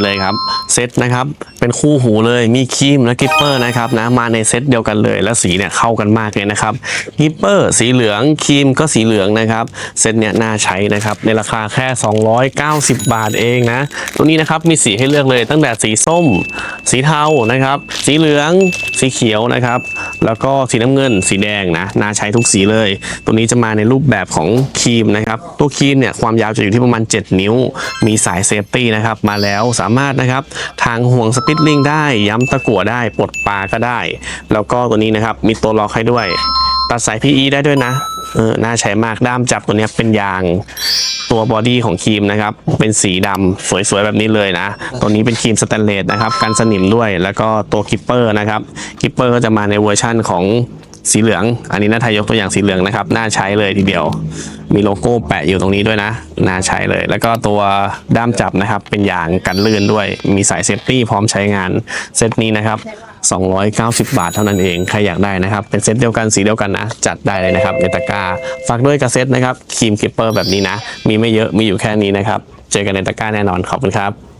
เลยครับเซตนะครับเป็นคู่หูเลยมีครีมและกิปเปอร์นะครับนะมาในเซตเดียวกันเลยและสีเนี่ยเข้ากันมากเลยนะครับกิปเปอร์สีเหลืองครีมก็สีเหลืองนะครับเซตเนี่ยน่าใช้นะครับในราคาแค่ 290 บาทเองนะตัวนี้นะครับมีสีให้เลือกเลยตั้งแต่สีส้ม สีเทานะครับ สีเหลือง สีเขียวนะครับ แล้วก็สีน้ำเงิน สีแดงนะน่าใช้ทุกสีเลย ตัวนี้จะมาในรูปแบบของครีมนะครับ ตัวครีมเนี่ยความยาวจะอยู่ที่ประมาณ 7 นิ้ว มีสายเซฟตี้นะครับ มาแล้วสามารถนะครับทางห่วงสปิตลิงได้ ย้ำตะกั่วได้ ปลดปลาก็ได้ แล้วก็ตัวนี้นะครับ มีตัวล็อกให้ด้วย ตัดสาย PE ได้ด้วยนะ เออน่าใช้มากด้ามจับตัวนี้เป็นยางตัวบอดี้ของครีมนะครับ เป็นสีดำสวยๆแบบนี้เลยนะ ตัวนี้เป็นครีมสแตนเลสนะครับกันสนิมด้วยแล้วก็ตัวกิปเปอร์นะครับกิปเปอร์ก็จะมาในเวอร์ชั่นของ สีเหลือง อันนี้น่าทายกตัวอย่างสีเหลืองนะครับ น่าใช้เลยทีเดียว มีโลโก้แปะอยู่ตรงนี้ด้วยนะ น่าใช้เลย แล้วก็ตัวด้ามจับนะครับ เป็นยางกันลื่นด้วย มีสายเซฟตี้พร้อมใช้งาน เซตนี้นะครับ 290 บาทเท่านั้นเอง ใครอยากได้นะครับ เป็นเซตเดียวกันสีเดียวกันนะ จัดได้เลยนะครับในตะกร้า ฝากด้วยกับเซ็ตนะครับครีมกิปเปอร์แบบนี้นะ มีไม่เยอะ มีอยู่แค่นี้นะครับ เจอกันในตะกร้าแน่นอน ขอบคุณครับ